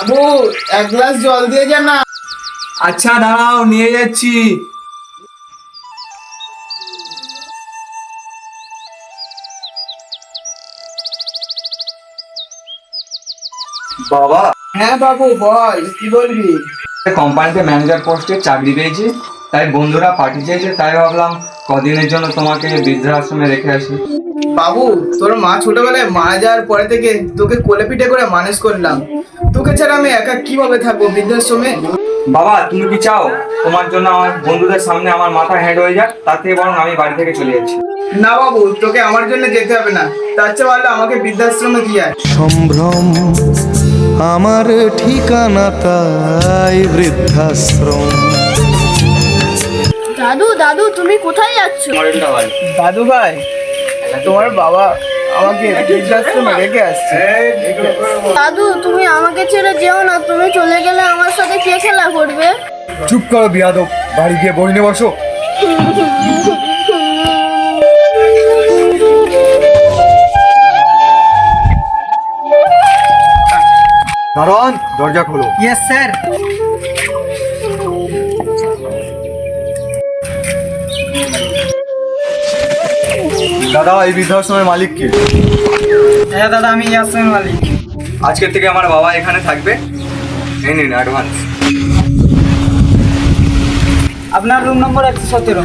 বাবু এক গ্লাস জল দিয়ে যা না। আচ্ছা দাঁড়াও নিয়ে যাচ্ছি। বাবা। হ্যাঁ বাবু বল কি বলবি? কোম্পানিতে ম্যানেজার পোস্টে চাকরি পেয়েছি। তাই বন্ধুরা পার্টি চেয়েছে তাই ভাবলাম কদিনের জন্য তোমাকে বৃদ্ধাশ্রমে রেখে আসি। বাবু তোর মা ছোটবেলায় মারা যাওয়ার পরে থেকে তোকে কোলে পিঠে করে মানুষ করলাম। তোকে ছাড়া আমি একা কীভাবে থাকব বৃদ্ধাশ্রমে? বাবা তুমি কি চাও? তোমার জন্য আমার বন্ধুদের সামনে আমার মাথা হ্যান্ড হয়ে যাক তার থেকে বরং আমি বাড়ি থেকে চলে যাচ্ছি। না বাবু তোকে আমার জন্য যেতে হবে না। তার চেয়ে ভালো আমাকে বৃদ্ধাশ্রমে দিয়ে আয়। সম্ভ্রম আমার ঠিকানা তাই বৃদ্ধাশ্রম। দাদু দাদু তুমি কোথায় যাচ্ছ? দাদু ভাই তোমার বাবা আমাকে বৃদ্ধাশ্রমে রেখে আসছে। দাদু তুমি আমাকে ছেড়ে যেও না তুমি চলে গেলে আমার সাথে কে খেলা করবে? চুপ করো বিয়াদব বাড়ি গিয়ে বইনে বসো। দারোয়ান দরজা খোলো। ইয়েস স্যার দাদা এই বৃদ্ধাশ্রমের মালিক কে? হ্যাঁ দাদা আমি ইয়াসমিন মালিক। আজকের থেকে আমার বাবা এখানে থাকবে। এই নিন অ্যাডভান্স আপনার রুম নম্বর একশো সতেরো।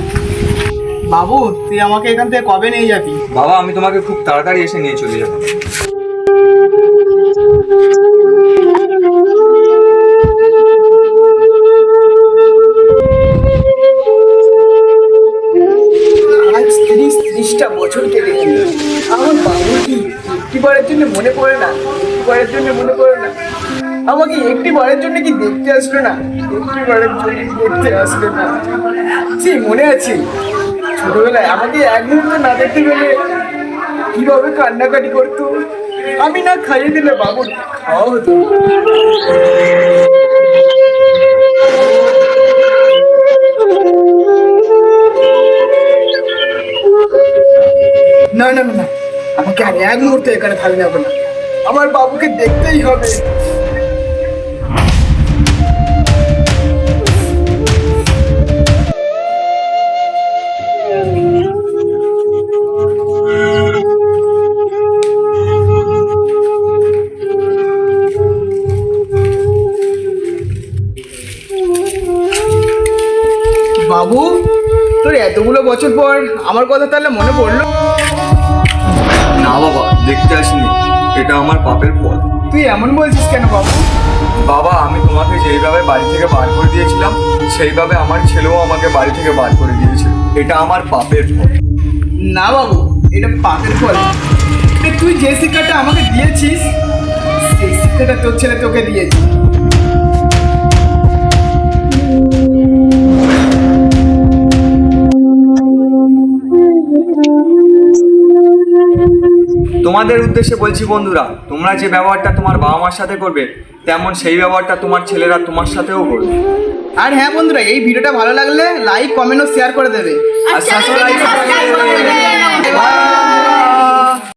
বাবু তুই আমাকে এখান থেকে কবে নিয়ে যাবি? বাবা আমি তোমাকে খুব তাড়াতাড়ি এসে নিয়ে চলে যাব। একটি বারের জন্য মনে পড়ে না? একটি জন্য মনে পড়ে না? আমাকে একটি বারের জন্য কি দেখতে আসলো না? একটি বারের জন্য দেখতে আসলো না? সেই মনে আছে। ছোটবেলায় আমাকে এক মুহূর্ত না দেখতে পেলে কীভাবে কান্নাকাটি করতো? আমি না খাইয়ে দিলে বাবুর খাওয়া হতো। না না না। আমাকে আর এক মুহূর্তে এখানে থাকতে হবে না। আমার বাবুকে দেখতেই হবে। বাবু, তোর এতগুলো বছর পর আমার কথা তাহলে মনে পড়ল? না বাবা দেখতে আসিনি। এটা আমার পাপের ফল তুই এমন বলছিস কেন বাবু? বাবা আমি তোমাকে যেইভাবে বাড়ি থেকে বার করে দিয়েছিলাম সেইভাবে আমার ছেলেও আমাকে বাড়ি থেকে বার করে দিয়েছে। এটা আমার পাপের ফল না বাবু এটা পাপের ফল তুই যে শিক্ষাটা আমাকে দিয়েছিস সেই শিক্ষাটা তোর ছেলে তোকে দিয়েছে। তোমাদের উদ্দেশ্যে বলছি বন্ধুরা তোমরা যে ব্যবহারটা তোমার বাবা মার সাথে করবে তেমন সেই ব্যবহারটা তোমার ছেলেরা তোমার সাথেও করবে। আর হ্যাঁ বন্ধুরা এই ভিডিওটা ভালো লাগলে লাইক কমেন্ট ও শেয়ার করে দেবে। আর সাবস্ক্রাইব করে দেবে।